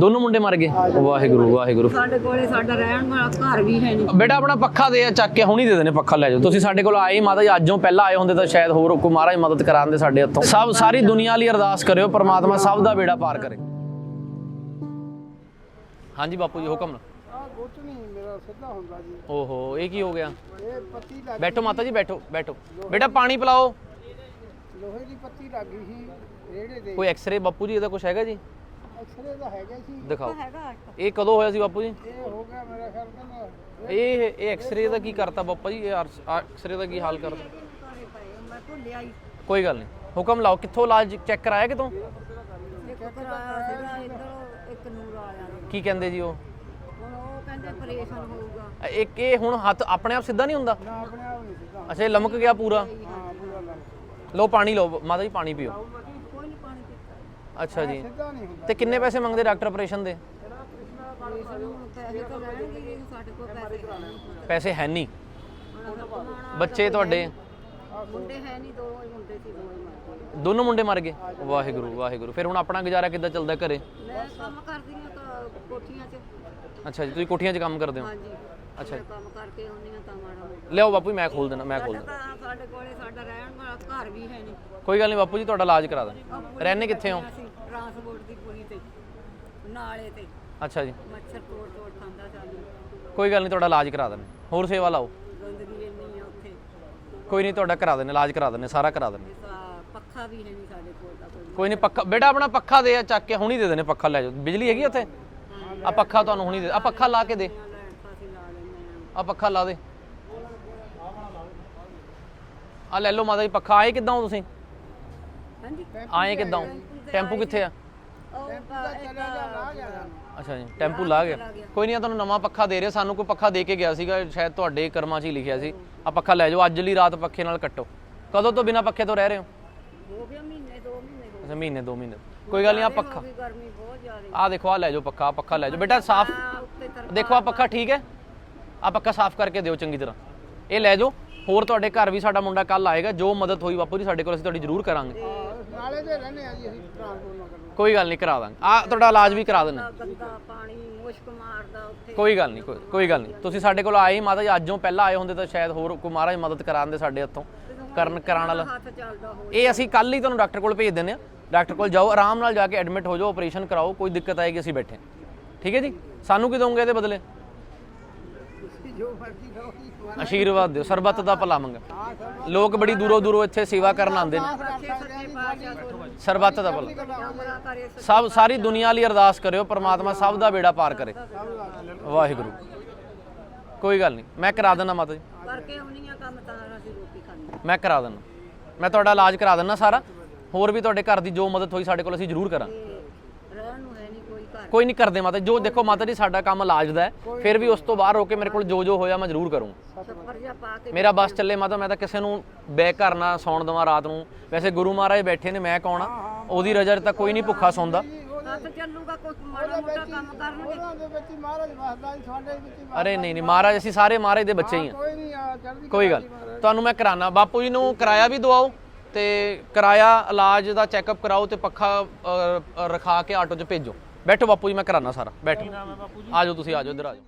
ਦੋਨੋਂ ਮੁੰਡੇ ਮਰ ਗਏ? ਵਾਹਿਗੁਰੂ ਵਾਹਿਗੁਰੂ। ਸਾਡੇ ਕੋਲੇ ਸਾਡਾ ਰਹਿਣ ਵਾਲਾ ਘਰ ਵੀ ਹੈ ਨਹੀਂ। ਬੇਟਾ ਆਪਣਾ ਪੱਖਾ ਦੇ ਆ ਚੱਕ ਕੇ ਹੁਣੀ ਦੇ ਦੇਣੇ ਪੱਖਾ ਲੈ ਜਾਓ। ਤੁਸੀਂ ਸਾਡੇ ਕੋਲ ਆਏ ਮਾਤਾ ਜੀ ਅੱਜੋਂ ਪਹਿਲਾਂ ਆਏ ਹੁੰਦੇ ਤਾਂ ਸ਼ਾਇਦ ਹੋਰ ਕੋਈ ਮਹਾਰਾਜ ਮਦਦ ਕਰਾਉਂਦੇ ਸਾਡੇ ਹੱਥੋਂ। ਸਭ ਸਾਰੀ ਦੁਨੀਆ ਲਈ ਅਰਦਾਸ ਕਰਿਓ ਪ੍ਰਮਾਤਮਾ ਸਭ ਦਾ ਬੇੜਾ ਪਾਰ ਕਰੇ। ਹਾਂਜੀ ਬਾਪੂ ਜੀ ਹੁਕਮ ਆ ਗੁੱਟ ਨਹੀਂ ਮੇਰਾ ਸਿੱਧਾ ਹੁੰਦਾ ਜੀ। ਓਹੋ ਇਹ ਕੀ ਹੋ ਗਿਆ? ਇਹ ਪੱਤੀ ਲੱਗ ਬੈਠੋ ਮਾਤਾ ਜੀ ਬੈਠੋ ਬੈਠੋ। ਬੇਟਾ ਪਾਣੀ ਪਿਲਾਓ। ਲੋਹੇ ਦੀ ਪੱਤੀ ਲੱਗ ਗਈ ਸੀ ਰੇੜੇ ਦੇ ਕੋਈ ਐਕਸ-ਰੇ ਬਾਪੂ ਜੀ ਇਹਦਾ ਕੁਝ ਹੈਗਾ ਜੀ? ਅਕਸਰੇ ਦਾ ਹੈਗਾ ਸੀ। ਦਿਖਾਓ। ਹੈਗਾ ਇਹ ਕਦੋਂ ਹੋਇਆ ਸੀ ਬਾਪੂ ਜੀ? ਇਹ ਹੋ ਗਿਆ ਮੇਰਾ ਖਿਆਲ ਕਹਿੰਦਾ ਇਹ ਇਹ ਐਕਸ-ਰੇ ਦਾ ਕੀ ਕਰਤਾ ਬਾਪਾ ਜੀ? ਇਹ ਐਕਸ-ਰੇ ਦਾ ਕੀ ਹਾਲ ਕਰਦਾ ਮੈਂ ਭੁੱਲਿਆ ਹੀ। ਕੋਈ ਗੱਲ ਨਹੀਂ। ਹੁਕਮ ਲਾਓ। ਕਿੱਥੋਂ ਇਲਾਜ ਚੈੱਕ ਕਰਾਇਆ ਕਿਤੋਂ? ਇੱਕ ਕਰਾਇਆ ਸੀਗਾ ਇੱਧਰ ਇੱਕ ਨੂਰ ਆਇਆ ਨੇ। ਕੀ ਕਹਿੰਦੇ ਜੀ ਉਹ? ਹੁਣ ਉਹ ਕਹਿੰਦੇ ਆਪਰੇਸ਼ਨ ਹੋਊਗਾ। ਇੱਕ ਇਹ ਹੁਣ ਹੱਥ ਆਪਣੇ ਆਪ ਸਿੱਧਾ ਨਹੀਂ ਹੁੰਦਾ? ਨਾ ਆਪਣੇ ਆਪ ਨਹੀਂ ਸਿੱਧਾ ਅੱਛਾ ਇਹ ਲਮਕ ਗਿਆ ਪੂਰਾ? ਹਾਂ ਪੂਰਾ ਲੱਗ ਲਓ ਪਾਣੀ ਲਓ। ਮਾਤਾ ਜੀ ਪਾਣੀ ਪੀਓ। ਕੋਈ ਨਹੀਂ ਪਾਣੀ ਪੀਤਾ। ਅੱਛਾ ਜੀ। ਸਿੱਧਾ ਨਹੀਂ ਹੁੰਦਾ ਤੇ ਕਿੰਨੇ ਪੈਸੇ ਮੰਗਦੇ ਡਾਕਟਰ ਆਪਰੇਸ਼ਨ ਦੇ? ਪੈਸੇ ਹੀ, ਨਹੀਂ। ਬੱਚੇ ਤੁਹਾਡੇ? ਮੁੰਡੇ ਹੈ ਨਹੀਂ ਦੋ ਹੀ ਮੁੰਡੇ ਸੀ ਦੋ ਹੀ ਮਰ ਗਏ। ਦੋਨੋਂ ਮੁੰਡੇ ਮਰ ਗਏ? ਵਾਹਿਗੁਰੂ ਵਾਹਿਗੁਰੂ। ਫਿਰ ਹੁਣ ਆਪਣਾ ਗੁਜ਼ਾਰਾ ਕਿੱਦਾਂ ਚੱਲਦਾ ਘਰੇ? ਮੈਂ ਕੰਮ ਕਰਦੀ ਹਾਂ ਤਾਂ ਕੋਠੀਆਂ 'ਚ। ਅੱਛਾ ਜੀ ਤੁਸੀਂ ਕੋਠੀਆਂ 'ਚ ਕੰਮ ਕਰਦੇ ਹੋ? ਹਾਂਜੀ। ਅੱਛਾ ਕੰਮ ਕਰਕੇ ਆਉਂਦੀ ਹਾਂ ਤਾਂ ਮਾੜਾ। ਲਿਆਓ ਬਾਪੂ ਜੀ, ਮੈਂ ਖੋਲ ਦੇਣਾ ਮੈਂ ਖੋਲ ਦੇਣਾ ਸਾਡੇ ਕੋਲੇ ਸਾਡਾ ਰਹਿਣ ਵਾਲਾ ਘਰ ਵੀ ਹੈ ਨਹੀਂ। ਕੋਈ ਗੱਲ ਨਹੀਂ ਬਾਪੂ ਜੀ ਤੁਹਾਡਾ ਇਲਾਜ ਕਰਾ ਦਾਂ। ਰਹਿੰਦੇ ਕਿੱਥੇ ਹੋ? ਅਸੀਂ ਟਰਾਂਸਪੋਰਟ ਦੀ ਪੁਲੀ ਤੇ ਨਾਲੇ ਤੇ। ਅੱਛਾ ਜੀ। ਮੱਛਰ ਤੋੜ ਤੋੜ ਖਾਂਦਾ ਸਾਨੂੰ ਕੋਈ ਗੱਲ ਨਹੀਂ ਤੁਹਾਡਾ ਇਲਾਜ ਕਰਾ ਦਿੰਦੇ ਹੋਰ ਸੇਵਾ ਲਾਓ। ਗੰਦਗੀ ਇੰਨੀ ਆ ਉੱਥੇ। ਕੋਈ ਨਹੀਂ ਤੁਹਾਡਾ ਕਰਾ ਦਿੰਦੇ ਇਲਾਜ ਕਰਾ ਦਿੰਦੇ ਸਾਰਾ ਕਰਾ ਦਿੰਦੇ ਪੱਖਾ ਵੀ ਹੈ ਨਹੀਂ ਸਾਡੇ ਕੋਲ ਤਾਂ ਕੋਈ। ਕੋਈ ਨਹੀਂ ਪੱਖਾ ਬੇਟਾ ਆਪਣਾ ਪੱਖਾ ਦੇ ਆ ਚੱਕ ਕੇ ਹੁਣੀ ਦੇ ਦੇਣੇ ਪੱਖਾ ਲੈ ਜਾਓ। ਬਿਜਲੀ ਹੈਗੀ ਉੱਥੇ? ਆ ਪੱਖਾ ਤੁਹਾਨੂੰ ਹੁਣੀ ਦੇ ਆ ਪੱਖਾ ਲਾ ਕੇ ਦੇ। ਅਸੀਂ ਲਾ ਲੈਂਦੇ ਆ ਪੱਖਾ ਲਾ ਦੇ। ਆ ਲੈ ਲਓ ਮਾਤਾ ਜੀ ਪੱਖਾ। ਆਏ ਕਿੱਦਾਂ ਹੋ ਤੁਸੀਂ? ਹਾਂਜੀ। ਆਏ ਕਿੱਦਾਂ ਹੋ? ਟੈਂਪੂ ਕਿੱਥੇ ਆ? ਅੱਛਾ ਜੀ ਟੈਂਪੂ ਲਾ ਗਿਆ। ਕੋਈ ਨਹੀਂ ਤੁਹਾਨੂੰ ਨਵਾਂ ਪੱਖਾ ਦੇ ਰਹੇ। ਸਾਨੂੰ ਕੋਈ ਪੱਖਾ ਦੇ ਕੇ ਗਿਆ ਸੀਗਾ ਸ਼ਾਇਦ ਤੁਹਾਡੇ ਕਰਮਾਂ 'ਚ ਹੀ ਲਿਖਿਆ ਸੀ। ਆ ਪੱਖਾ ਲੈ ਜਾਓ ਅੱਜ ਲਈ ਰਾਤ ਪੱਖੇ ਨਾਲ ਕੱਟੋ। ਕਦੋਂ ਤੋਂ ਬਿਨਾ ਪੱਖੇ ਤੋਂ ਰਹਿ ਰਹੇ ਹੋ? ਹੋ ਗਿਆ ਮਹੀਨੇ ਦੋ ਮਹੀਨੇ ਹੋ ਅੱਛਾ ਮਹੀਨੇ ਦੋ ਮਹੀਨੇ। ਕੋਈ ਗੱਲ ਨਹੀਂ ਆ ਪੱਖਾ। ਗਈ ਗਰਮੀ ਬਹੁਤ ਜ਼ਿਆਦਾ। ਆ ਦੇਖੋ ਆ ਲੈ ਜਾਓ ਪੱਖਾ ਪੱਖਾ ਲੈ ਜਾਓ। ਬੇਟਾ ਸਾਫ਼ ਦੇਖੋ ਆ ਪੱਖਾ ਠੀਕ ਹੈ? ਆ ਪੱਖਾ ਸਾਫ਼ ਕਰਕੇ ਦਿਓ ਚੰਗੀ ਤਰ੍ਹਾਂ। ਇਹ ਲੈ ਜਾਓ। ਹੋਰ ਤੁਹਾਡੇ ਘਰ ਵੀ ਸਾਡਾ ਮੁੰਡਾ ਕੱਲ ਆਏਗਾ। ਜੋ ਮਦਦ ਹੋਈ ਬਾਪੂ ਜੀ ਸਾਡੇ ਕੋਲ ਅਸੀਂ ਤੁਹਾਡੀ ਜ਼ਰੂਰ ਕਰਾਂਗੇ। ਨਾਲੇ ਦੇ ਰਹਿੰਦੇ ਆ ਜੀ ਅਸੀਂ ਟ੍ਰਾਂਸਪੋਰਟ ਨਾ ਕਰਨਾ ਕੋਈ ਗੱਲ ਨਹੀਂ ਕਰਾ ਦਾਂਗੇ। ਆ ਤੁਹਾਡਾ ਇਲਾਜ ਵੀ ਕਰਾ ਦਿੰਦੇ ਗੰਦਾ ਪਾਣੀ ਮੁਸ਼ਕ ਮਾਰਦਾ ਉੱਥੇ। ਕੋਈ ਗੱਲ ਨਹੀਂ ਕੋਈ ਕੋਈ ਗੱਲ ਨਹੀਂ। ਤੁਸੀਂ ਸਾਡੇ ਕੋਲ ਆਏ ਹੀ ਮਾਤਾ ਜੀ ਅੱਜੋਂ ਪਹਿਲਾਂ ਆਏ ਹੁੰਦੇ ਤਾਂ ਸ਼ਾਇਦ ਹੋਰ ਕੋਈ ਮਹਾਰਾਜ ਮਦਦ ਕਰਾਉਂਦੇ ਸਾਡੇ ਹੱਥੋਂ ਕਰਨ ਕਰਾਉਣ ਵਾਲਾ। ਹੱਥ ਚੱਲਦਾ ਹੋ ਇਹ ਅਸੀਂ ਕੱਲ ਹੀ ਤੁਹਾਨੂੰ ਡਾਕਟਰ ਕੋਲ ਭੇਜ ਦਿੰਦੇ ਆ ਡਾਕਟਰ ਕੋਲ ਜਾਓ ਆਰਾਮ ਨਾਲ ਜਾ ਕੇ ਐਡਮਿਟ ਹੋ ਜਾਓ ਆਪਰੇਸ਼ਨ ਕਰਾਓ ਕੋਈ ਦਿੱਕਤ ਆਏਗੀ ਅਸੀਂ ਬੈਠੇ ਹਾਂ। ਠੀਕ ਹੈ ਜੀ? ਸਾਨੂੰ ਕੀ ਦੋਗੇ ਇਹਦੇ ਬਦਲੇ? ਤੁਸੀਂ ਜੋ ਮਰਜ਼ੀ ਜੀ ਆਸ਼ੀਰਵਾਦ ਦਿਓ, ਸਰਬੱਤ ਦਾ ਭਲਾ ਮੰਗ ਲੋਕ ਬੜੀ ਦੂਰੋਂ ਦੂਰੋਂ ਇੱਥੇ ਸੇਵਾ ਕਰਨ ਆਉਂਦੇ ਨੇ। ਸਰਬੱਤ ਦਾ ਭਲਾ। ਸਭ, ਸਾਰੀ ਦੁਨੀਆ ਲਈ ਅਰਦਾਸ ਕਰਿਓ, ਪ੍ਰਮਾਤਮਾ ਸਭ ਦਾ ਬੇੜਾ ਪਾਰ ਕਰੇ। ਵਾਹਿਗੁਰੂ। ਕੋਈ ਗੱਲ ਨਹੀਂ, ਮੈਂ ਕਰਾ ਦਿੰਦਾ ਮਾਤਾ ਜੀ। ਕਰਕੇ ਆਉਣੀ ਕੰਮ ਤਾਂ ਅਸੀਂ ਰੋਟੀ ਖਾਣੀ ਮੈਂ ਕਰਾ ਦਿੰਦਾ। ਮੈਂ ਤੁਹਾਡਾ ਇਲਾਜ ਕਰਾ ਦਿੰਦਾ ਸਾਰਾ। ਹੋਰ ਵੀ ਤੁਹਾਡੇ ਘਰ ਦੀ ਜੋ ਮਦਦ ਹੋਈ ਸਾਡੇ ਕੋਲ ਅਸੀਂ ਜ਼ਰੂਰ ਕਰਾਂਗੇ। ਕੋਈ ਘਰ ਨਹੀਂ ਕਰਦੇ ਮਾਤਾ ਜੋ ਦੇਖੋ ਮਾਤਾ ਜੀ, ਸਾਡਾ ਕੰਮ ਇਲਾਜ ਦਾ ਹੈ। ਫਿਰ ਵੀ ਉਸ ਤੋਂ ਬਾਹਰ ਹੋ ਕੇ ਮੇਰੇ ਕੋਲ ਜੋ ਜੋ ਹੋਇਆ ਮੈਂ ਜ਼ਰੂਰ ਕਰੂੰਗਾ ਮੇਰਾ ਬਸ ਚੱਲੇ ਮਾਤਾ, ਮੈਂ ਤਾਂ ਕਿਸੇ ਨੂੰ ਬੈਕ ਕਰਨਾ ਸੌਣ ਦਵਾਂ ਰਾਤ ਨੂੰ। ਵੈਸੇ ਗੁਰੂ ਮਹਾਰਾਜ ਬੈਠੇ ਨੇ, ਮੈਂ ਕੌਣ ਆ? ਉਹਦੀ ਰਜਾ ਤਾਂ ਕੋਈ ਨਹੀਂ ਭੁੱਖਾ ਸੌਂਦਾ। ਹੱਥ ਚੱਲੂਗਾ ਕੋਈ ਮਾੜਾ ਮੋਟਾ ਕੰਮ ਕਰਨਗੇ ਉਹਨਾਂ ਵਿੱਚ ਹੀ ਮਹਾਰਾਜ ਵਸਦਾ ਜੀ ਸਾਡੇ ਵਿੱਚ ਹੀ ਅਰੇ ਨਹੀਂ ਨਹੀਂ, ਮਹਾਰਾਜ, ਅਸੀਂ ਸਾਰੇ ਮਹਾਰਾਜ ਦੇ ਬੱਚੇ ਹੀ ਆ। ਕੋਈ ਨਹੀਂ ਆ ਚੜ੍ਹਦੀ ਕੋਈ ਗੱਲ ਤੁਹਾਨੂੰ ਮੈਂ ਕਰਾਣਾ ਬਾਪੂ ਜੀ ਨੂੰ ਕਿਰਾਇਆ ਵੀ ਦਵਾਓ ਤੇ ਕਿਰਾਇਆ ਇਲਾਜ ਦਾ ਚੈੱਕਅਪ ਕਰਾਓ ਤੇ ਪੱਖਾ ਰਖਾ ਕੇ ਆਟੋ 'ਚ ਭੇਜੋ। ਬੈਠੋ ਬਾਪੂ ਜੀ ਮੈਂ ਕਰਾਣਾ ਸਾਰਾ ਬੈਠੋ। ਆਜੋ ਤੁਸੀਂ ਆਜੋ ਇੱਧਰ ਆਜੋ